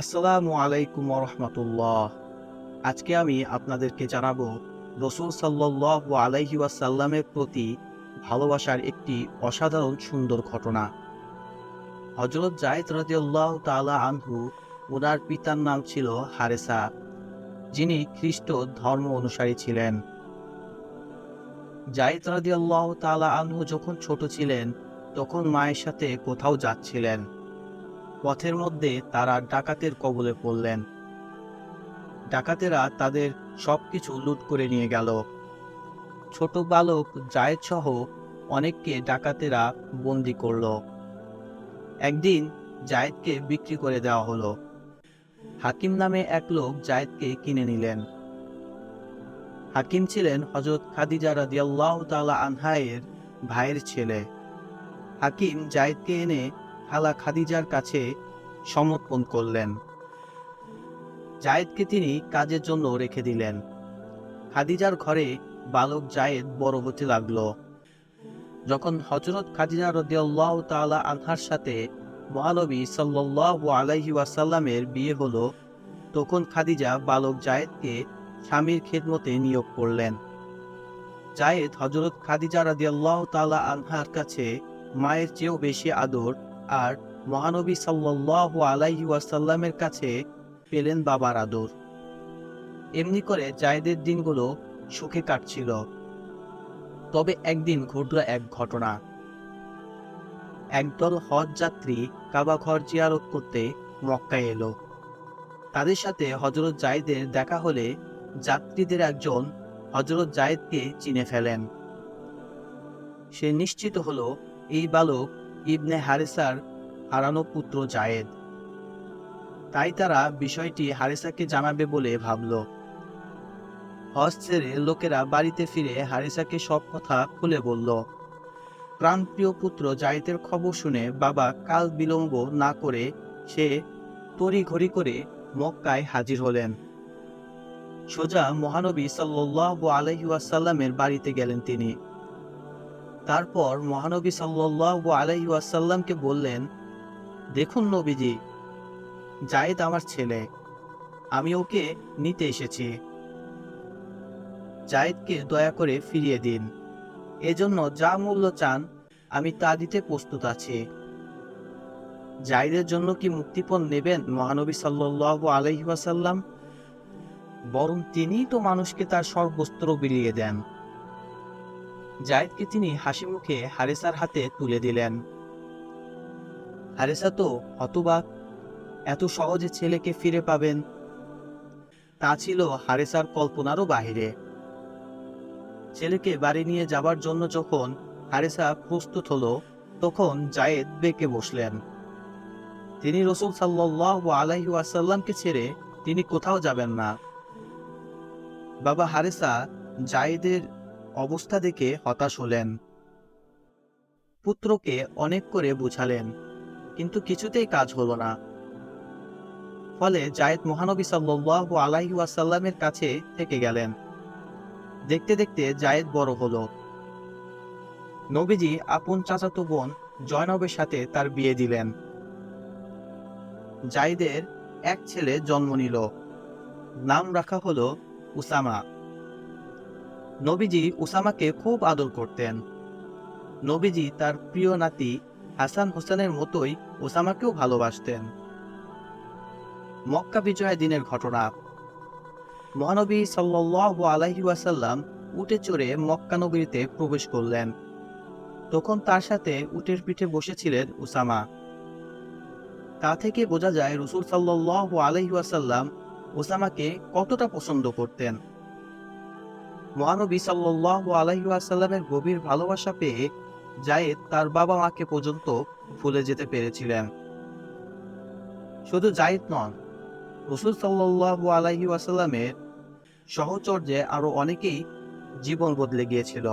আসসালামু আলাইকুম রহমতুল্লাহ আজকে আমি আপনাদেরকে জানাব, রসুল সাল্লাহ আলাইহি ওয়াসাল্লামের প্রতি ভালোবাসার একটি অসাধারণ সুন্দর ঘটনা। হজরত জায়দ রাজিউল্লাহ তালা আনহু ওনার পিতার নাম ছিল হারেসা, যিনি খ্রিস্ট ধর্ম অনুসারী ছিলেন। জায়দ রাজিউল্লাহ তালা আনহু যখন ছোট ছিলেন, তখন মায়ের সাথে কোথাও যাচ্ছিলেন। পথের মধ্যে তারা ডাকাতের কবলে পড়লেন। ডাকাতেরা তাদের সবকিছু লুট করে নিয়ে গেল। ছোট বালক জায়েদ সহ অনেককে ডাকাতেরা বন্দি করল। একদিন জায়েদকে বিক্রি করে দেওয়া হলো। হাকিম নামে এক লোক জায়েদকে কিনে নিলেন। হাকিম ছিলেন হজরত খাদিজা রাদিয়াল্লাহু তাআলা আনহায়ের ভাইয়ের ছেলে। হাকিম জায়েদকে এনে খালা খাদিজার কাছে সমর্পণ করলেন। জায়েদকে তিনি কাজের জন্য রেখে দিলেন। খাদিজার ঘরে বালক জায়েদ বড় হতে লাগল। যখন হজরত খাদিজা রদিয়াল্লাহ তাআলা আনহার সাথে মহানবী সাল্লাল্লাহু আলাইহি ওয়াসাল্লামের বিয়ে হলো, তখন খাদিজা বালক জায়েদকে স্বামীর খেদমতে নিয়োগ করলেন। জায়েদ হজরত খাদিজা রাদিয়াল্লাহ তাআলা আনহার কাছে মায়ের চেয়েও বেশি আদর আর মহানবী সাল্লাল্লাহু আলাইহি ওয়াসাল্লামের কাছে পেলেন বাবার আদর। এমনি করে জায়েদের দিনগুলো সুখে কাটছিল। তবে একদিন ঘটল এক ঘটনা। একদল হজ যাত্রী কাবা ঘর জিয়ারত করতে মক্কায় এলো। তাদের সাথে হজরত জায়েদের দেখা হলে যাত্রীদের একজন হজরত জায়েদকে চিনে ফেলেন। সে নিশ্চিত হলো, এই বালক ইবনে হারেসার হারানো পুত্র জায়েদ। তাই তারা বিষয়টি হারেসাকে জানাবে বলে ভাবল। হজ ছেড়ে লোকেরা বাড়িতে ফিরে হারেসাকে সব কথা খুলে বলল। প্রাণপ্রিয় পুত্র জায়েদের খবর শুনে বাবা কাল বিলম্ব না করে সে তড়ি ঘড়ি করে মক্কায় হাজির হলেন। সোজা মহানবী সাল্লাল্লাহু আলাইহি ওয়াসাল্লামের বাড়িতে গেলেন তিনি। তারপর মহানবী সাল্লাল্লাহু আলাইহি ওয়াসাল্লামকে বললেন, দেখুন নবীজি, জায়েদ আমার ছেলে, আমি ওকে নিতে এসেছি। জায়েদকে দয়া করে ফিরিয়ে দিন। এজন্য যা মূল্য চান, আমি তা দিতে প্রস্তুত আছি। জায়েদের জন্য কি মুক্তিপণ নেবেন মহানবী সাল্লাল্লাহু আলাইহি ওয়াসাল্লাম? বরং তিনিই তো মানুষকে তার সর্বস্ত্র বিলিয়ে দেন। জায়েদকে তিনি হাসি মুখে হারেসার হাতে তুলে দিলেন। হারেসা তো হতবাক, এত সহজে ছেলেকে ফিরে পাবেন। তা ছিল হারেসার কল্পনারও বাহিরে। ছেলেকে বাড়ি নিয়ে যাবার জন্য যখন হারেসা প্রস্তুত হলো, তখন জায়েদ বেঁকে বসলেন। তিনি রসুল সাল্লাল্লাহু আলাইহি ওয়াসাল্লামকে ছেড়ে তিনি কোথাও যাবেন না। বাবা হারেসা জায়েদের অবস্থা দেখে হতাশ হলেন। পুত্রকে অনেক করে বুঝালেন, কিন্তু কিছুতেই কাজ হলো না। ফলে জায়েদ মহানবী সাল্লাল্লাহু আলাইহি ওয়াসাল্লামের কাছে থেকে গেলেন। দেখতে দেখতে জায়েদ বড় হলো। নবীজি আপন চাচাতো বোন জয়নবের সাথে তার বিয়ে দিলেন। জায়েদের এক ছেলে জন্ম নিল। নাম রাখা হলো উসামা। নবীজি উসামাকে খুব আদর করতেন। নবীজি তার প্রিয় নাতি হাসান হোসেনের মতোই ওসামাকেও ভালোবাসতেন। মক্কা বিজয় দিনের ঘটনা। মহানবী সাল্লাল্লাহু আলাইহি ওয়াসাল্লাম উটে চড়ে মক্কা নগরীতে প্রবেশ করলেন। তখন তার সাথে উটের পিঠে বসেছিলেন উসামা। তা থেকে বোঝা যায় রসুল সাল্লাল্লাহু আলাইহি ওয়াসাল্লাম ওসামাকে কতটা পছন্দ করতেন। মহানবী সাল্লাল্লাহু আলাইহি ওয়াসাল্লামের গভীর ভালোবাসা পেয়ে জায়েদ তার বাবা মাকে পর্যন্ত ভুলে যেতে পেরেছিলেন। শুধু জায়েদ নন, রসুল সাল্লু আলাইহি আসাল্লামের সহচর্যে আরও অনেকেই জীবন বদলে গিয়েছিল।